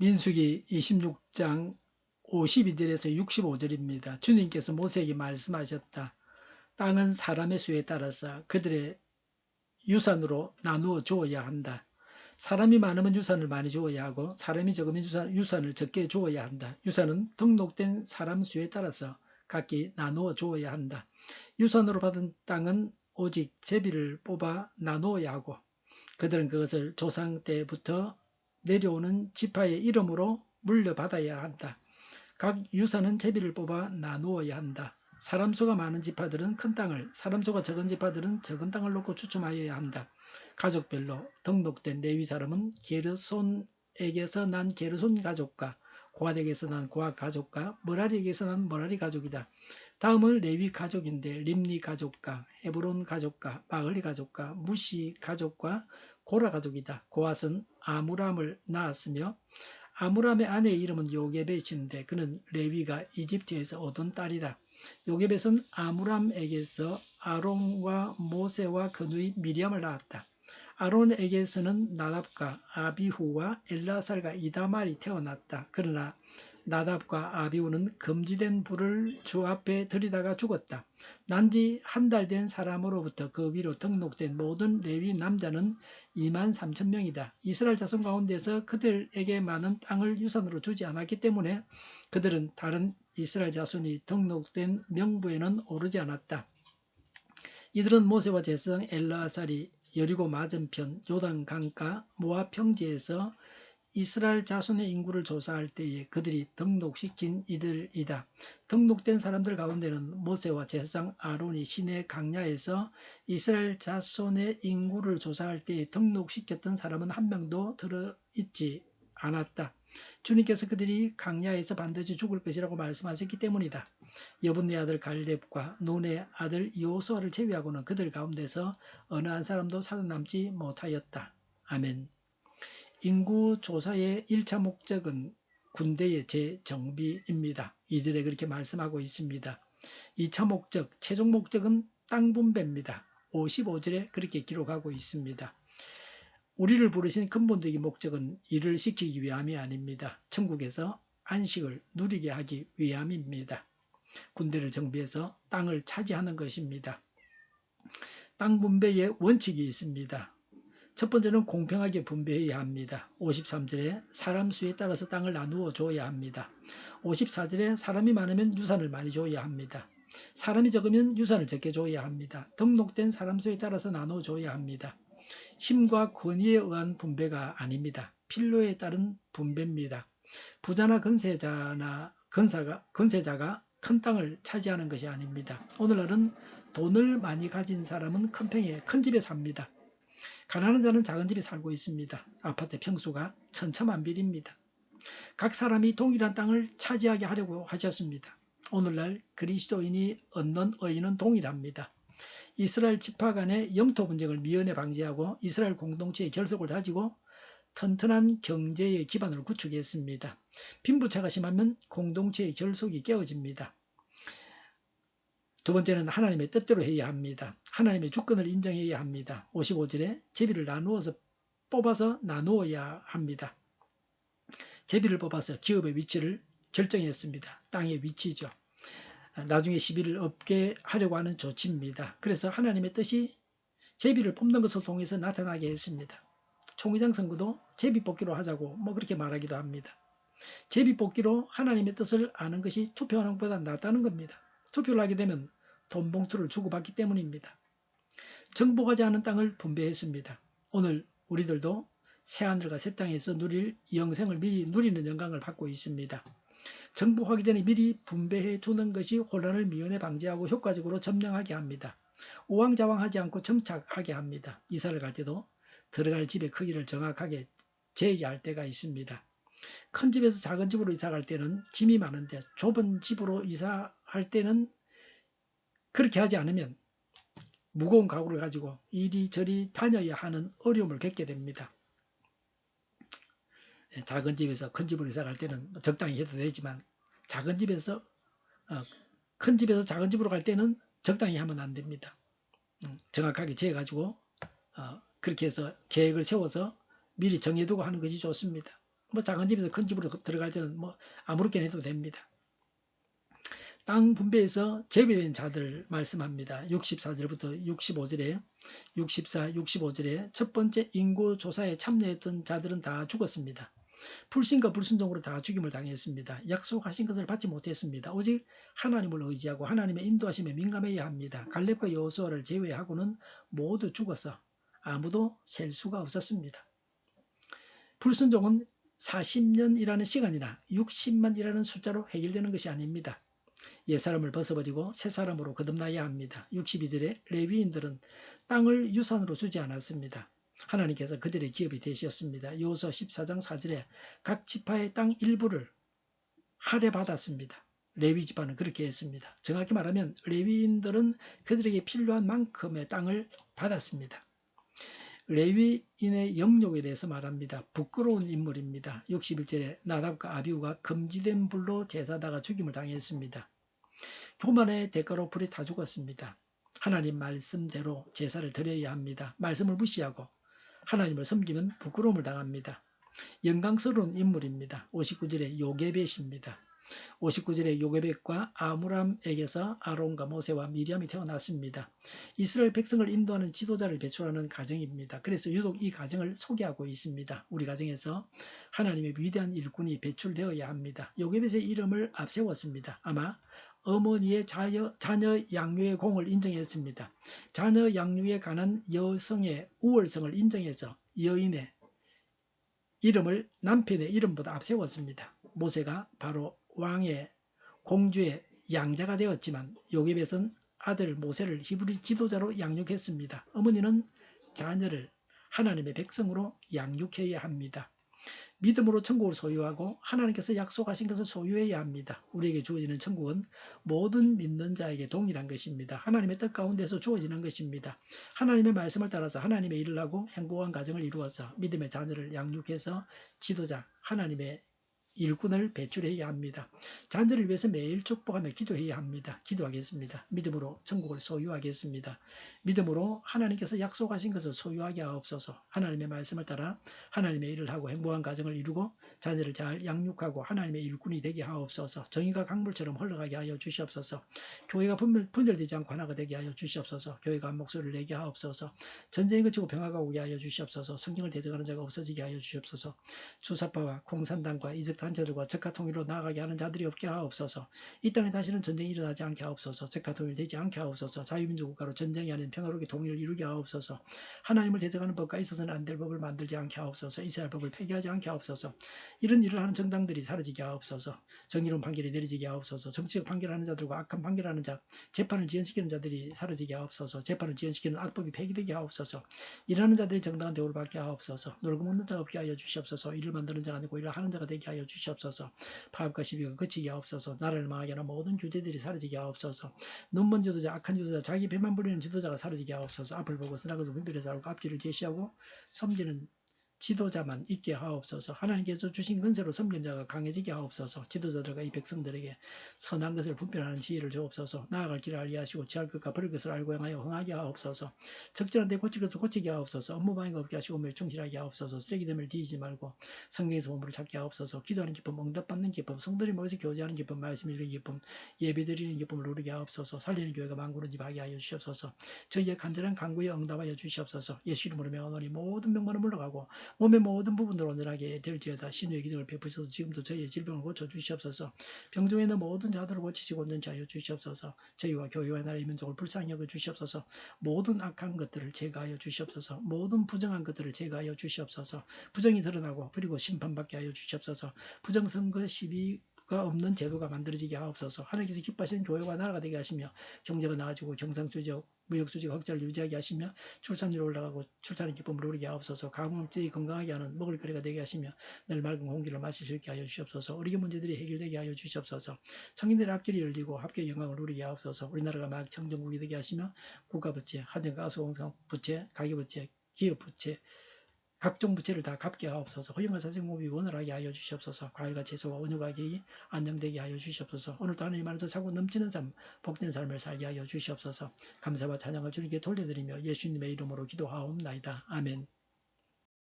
민수기 26장 52절에서 65절입니다. 주님께서 모세에게 말씀하셨다. 땅은 사람의 수에 따라서 그들의 유산으로 나누어 주어야 한다. 사람이 많으면 유산을 많이 주어야 하고 사람이 적으면 유산, 유산을 적게 주어야 한다. 유산은 등록된 사람 수에 따라서 각기 나누어 주어야 한다. 유산으로 받은 땅은 오직 제비를 뽑아 나누어야 하고 그들은 그것을 조상 때부터 내려오는 지파의 이름으로 물려받아야 한다. 각 유산은 제비를 뽑아 나누어야 한다. 사람 수가 많은 지파들은 큰 땅을, 사람 수가 적은 지파들은 적은 땅을 놓고 추첨하여야 한다. 가족별로 등록된 레위 사람은 게르손에게서 난 게르손 가족과 고아덱에서 난 고아 가족과 머라리에게서 난 머라리 가족이다. 다음은 레위 가족인데 림니 가족과 헤브론 가족과 마을리 가족과 무시 가족과 고라 가족이다. 고앗은 아무람을 낳았으며 아무람의 아내의 이름은 요게벳인데 그는 레위가 이집트에서 얻은 딸이다. 요게벳은 아무람에게서 아론과 모세와 그 누이 미리암을 낳았다. 아론에게서는 나답과 아비후와 엘라살과 이다말이 태어났다. 그러나 나답과 아비후는 금지된 불을 주 앞에 들이다가 죽었다. 난지 한 달 된 사람으로부터 그 위로 등록된 모든 레위 남자는 2만 3천 명이다. 이스라엘 자손 가운데서 그들에게 많은 땅을 유산으로 주지 않았기 때문에 그들은 다른 이스라엘 자손이 등록된 명부에는 오르지 않았다. 이들은 모세와 제성 엘라살이 여리고 맞은편 요단 강가 모압 평지에서 이스라엘 자손의 인구를 조사할 때에 그들이 등록시킨 이들이다. 등록된 사람들 가운데는 모세와 제사장 아론이 시내 강야에서 이스라엘 자손의 인구를 조사할 때에 등록시켰던 사람은 한 명도 들어있지 않았다. 주님께서 그들이 강야에서 반드시 죽을 것이라고 말씀하셨기 때문이다. 여분네 아들 갈렙과 논의 아들 요수아를 제외하고는 그들 가운데서 어느 한 사람도 살아남지 못하였다. 아멘. 인구 조사의 1차 목적은 군대의 재정비입니다. 이절에 그렇게 말씀하고 있습니다. 2차 목적, 최종 목적은 땅 분배입니다. 55절에 그렇게 기록하고 있습니다. 우리를 부르신 근본적인 목적은 일을 시키기 위함이 아닙니다. 천국에서 안식을 누리게 하기 위함입니다. 군대를 정비해서 땅을 차지하는 것입니다. 땅 분배의 원칙이 있습니다. 첫 번째는 공평하게 분배해야 합니다. 53절에 사람 수에 따라서 땅을 나누어 줘야 합니다. 54절에 사람이 많으면 유산을 많이 줘야 합니다. 사람이 적으면 유산을 적게 줘야 합니다. 등록된 사람 수에 따라서 나눠 줘야 합니다. 힘과 권위에 의한 분배가 아닙니다. 필요에 따른 분배입니다. 부자나 건세자나 건사가, 건세자가 큰 땅을 차지하는 것이 아닙니다. 오늘날은 돈을 많이 가진 사람은 큰 평에 큰 집에 삽니다. 가난한 자는 작은 집에 살고 있습니다. 아파트 평수가 천차만별입니다. 각 사람이 동일한 땅을 차지하게 하려고 하셨습니다. 오늘날 그리스도인이 얻는 의의는 동일합니다. 이스라엘 지파 간의 영토 분쟁을 미연에 방지하고 이스라엘 공동체의 결속을 다지고 튼튼한 경제의 기반을 구축했습니다. 빈부차가 심하면 공동체의 결속이 깨어집니다. 두 번째는 하나님의 뜻대로 해야 합니다. 하나님의 주권을 인정해야 합니다. 55절에 제비를 나누어서 뽑아서 나누어야 합니다. 제비를 뽑아서 기업의 위치를 결정했습니다. 땅의 위치죠. 나중에 시비를 없게 하려고 하는 조치입니다. 그래서 하나님의 뜻이 제비를 뽑는 것을 통해서 나타나게 했습니다. 총회장 선거도 제비 뽑기로 하자고 뭐 그렇게 말하기도 합니다. 제비 뽑기로 하나님의 뜻을 아는 것이 투표하는 것보다 낫다는 겁니다. 투표를 하게 되면 돈 봉투를 주고받기 때문입니다. 정복하지 않은 땅을 분배했습니다. 오늘 우리들도 새하늘과 새 땅에서 누릴 영생을 미리 누리는 영광을 받고 있습니다. 정복하기 전에 미리 분배해 두는 것이 혼란을 미연에 방지하고 효과적으로 점령하게 합니다. 오왕자왕하지 않고 정착하게 합니다. 이사를 갈 때도 들어갈 집의 크기를 정확하게 제기할 때가 있습니다. 큰 집에서 작은 집으로 이사 갈 때는 짐이 많은데 좁은 집으로 이사할 때는 그렇게 하지 않으면 무거운 가구를 가지고 이리저리 다녀야 하는 어려움을 겪게 됩니다. 예, 작은 집에서 큰 집으로 이사 갈 때는 적당히 해도 되지만 작은 집에서 어, 큰 집에서 작은 집으로 갈 때는 적당히 하면 안 됩니다. 음, 정확하게 재가지고 어, 그렇게 해서 계획을 세워서 미리 정해두고 하는 것이 좋습니다. 뭐 작은 집에서 큰 집으로 들어갈 때는 뭐 아무렇게나 해도 됩니다. 땅 분배에서 제외된 자들 말씀합니다. 64절부터 65절에 64, 65절에 첫 번째 인구 조사에 참여했던 자들은 다 죽었습니다. 불신과 불순종으로 다 죽임을 당했습니다. 약속하신 것을 받지 못했습니다. 오직 하나님을 의지하고 하나님의 인도하심에 민감해야 합니다. 갈렙과 여호수아를 제외하고는 모두 죽어서 아무도 셀 수가 없었습니다. 불순종은 40년이라는 시간이나 60만이라는 숫자로 해결되는 것이 아닙니다. 옛사람을 벗어버리고 새사람으로 거듭나야 합니다. 62절에 레위인들은 땅을 유산으로 주지 않았습니다. 하나님께서 그들의 기업이 되셨습니다. 요수아 14장 4절에 각 지파의 땅 일부를 할애받았습니다. 레위 지파는 그렇게 했습니다. 정확히 말하면 레위인들은 그들에게 필요한 만큼의 땅을 받았습니다. 레위인의 영역에 대해서 말합니다. 부끄러운 인물입니다. 61절에 나답과 아비우가 금지된 불로 제사다가 죽임을 당했습니다. 교만의 대가로 불에 타 죽었습니다. 하나님 말씀대로 제사를 드려야 합니다. 말씀을 무시하고 하나님을 섬기면 부끄러움을 당합니다. 영광스러운 인물입니다. 59절에 요게벳입니다. 59절에 요게벳과 아므람에게서 아론과 모세와 미리암이 태어났습니다. 이스라엘 백성을 인도하는 지도자를 배출하는 가정입니다. 그래서 유독 이 가정을 소개하고 있습니다. 우리 가정에서 하나님의 위대한 일꾼이 배출되어야 합니다. 요게벳의 이름을 앞세웠습니다. 아마 어머니의 자녀, 자녀 양육의 공을 인정했습니다. 자녀 양육에 관한 여성의 우월성을 인정해서 여인의 이름을 남편의 이름보다 앞세웠습니다. 모세가 바로 왕의 공주의 양자가 되었지만 요셉에선 아들 모세를 히브리 지도자로 양육했습니다. 어머니는 자녀를 하나님의 백성으로 양육해야 합니다. 믿음으로 천국을 소유하고 하나님께서 약속하신 것을 소유해야 합니다. 우리에게 주어지는 천국은 모든 믿는 자에게 동일한 것입니다. 하나님의 뜻 가운데서 주어지는 것입니다. 하나님의 말씀을 따라서 하나님의 일을 하고 행복한 가정을 이루어서 믿음의 자녀를 양육해서 지도자 하나님의 일꾼을 배출해야 합니다. 자녀를 위해서 매일 축복하며 기도해야 합니다. 기도하겠습니다. 믿음으로 천국을 소유하겠습니다. 믿음으로 하나님께서 약속하신 것을 소유하게 하옵소서. 하나님의 말씀을 따라 하나님의 일을 하고 행복한 가정을 이루고 자녀를 잘 양육하고 하나님의 일꾼이 되게 하옵소서. 정의가 강물처럼 흘러가게 하여 주시옵소서. 교회가 분열되지 않고 하나가 되게 하여 주시옵소서. 교회가 한 목소리를 내게 하옵소서. 전쟁이 그치고 평화가 오게 하여 주시옵소서. 성경을 대적하는 자가 없어지게 하여 주시옵소서. 주사파와 공산당과 이적 단체들과 적화 통일로 나아가게 하는 자들이 없게 하옵소서. 이 땅에 다시는 전쟁이 일어나지 않게 하옵소서. 적화 통일되지 않게 하옵소서. 자유민주 국가로 전쟁이 아닌 평화롭게 통일을 이루게 하옵소서. 하나님을 대적하는 법과 있어서는 안 될 법을 만들지 않게 하옵소서. 이스라엘 법을 폐기하지 않게 하옵소서. 이런 일을 하는 정당들이 사라지게 하옵소서. 정의로운 판결이 내려지게 하옵소서. 정치적 판결하는 자들과 악한 판결하는 자, 재판을 지연시키는 자들이 사라지게 하옵소서. 재판을 지연시키는 악법이 폐기되게 하옵소서. 일하는 자들이 정당한 대우를 받게 하옵소서. 놀고 먹는 자가 없게 하여 주시옵소서. 일을 만드는 자가 아니고 일을 하는 자가 되게 하여 주시옵소서. 파업과 시비가 그치게 하옵소서. 나라를 망하게 하는 모든 규제들이 사라지게 하옵소서. 눈먼 지도자, 악한 지도자, 자기 배만 부리는 지도자가 사라지게 하옵소서. 앞을 보고 쓰나가서 분별해서 알고 앞길을 제시하고 섬기는 지도자만 있게 하옵소서. 하나님께서 주신 근세로 섬긴 자가 강해지게 하옵소서. 지도자들과 이 백성들에게 선한 것을 분별하는 지혜를 주옵소서. 나아갈 길을 알게 하시고 지할 것과 버릴 것을 알고 행하여 흥하게 하옵소서. 적절한 데 고칠 것을 고치게 하옵소서. 업무 방해가 없게 하시고 매 충실하게 하옵소서. 쓰레기됨을 뒤지지 말고 성경에서 보물을 찾게 하옵소서. 기도하는 기쁨, 응답받는 기쁨, 성도들이 모여서 교제하는 기쁨, 말씀 읽는 기쁨, 예배 드리는 기쁨을 누리게 하옵소서. 살리는 교회가 망구는 집 하게 하여 주시옵소서. 저희의 간절한 간구에 응답하여 주시옵소서. 예수 이름으로 명하노니 모든 병만은 물러가고 몸의 모든 부분으로 온전하게 될지어다. 신의 기적을 베푸셔서 지금도 저희의 질병을 고쳐 주시옵소서. 병중에 있는 모든 자들을 고치시고 온전히 하여 주시옵소서. 저희와 교회와 나라의 민족을 불쌍히 여겨 주시옵소서. 모든 악한 것들을 제거하여 주시옵소서. 모든 부정한 것들을 제거하여 주시옵소서. 부정이 드러나고 그리고 심판받게 하여 주시옵소서. 부정선거 시비 가 없는 제도가 만들어지게 하옵소서. 하나님께서 기뻐하시는 교회와 나라가 되게 하시며 경제가 나아지고 경상수적 무역수지가 흑자를 유지하게 하시며 출산율 올라가고 출산의 기쁨을 누리게 하옵소서. 가공업체이 건강하게 하는 먹을거리가 되게 하시며 늘 맑은 공기를 마실 수 있게 하여 주시옵소서. 어리게 문제들이 해결되게 하여 주시옵소서. 성인들의 앞길이 열리고 합계 영광을 누리게 하옵소서. 우리나라가 막 청정국이 되게 하시며 국가부채, 한전가스공사 부채, 가계부채, 기업부채 각종 부채를 다 갚게 하옵소서. 허용한 사생모비 원활하게 하여 주시옵소서. 과일과 채소와 가격이 안정되게 하여 주시옵소서. 오늘도 하나님 안에서 차고 넘치는 삶 복된 삶을 살게 하여 주시옵소서. 감사와 찬양을 주님께 돌려드리며 예수님의 이름으로 기도하옵나이다. 아멘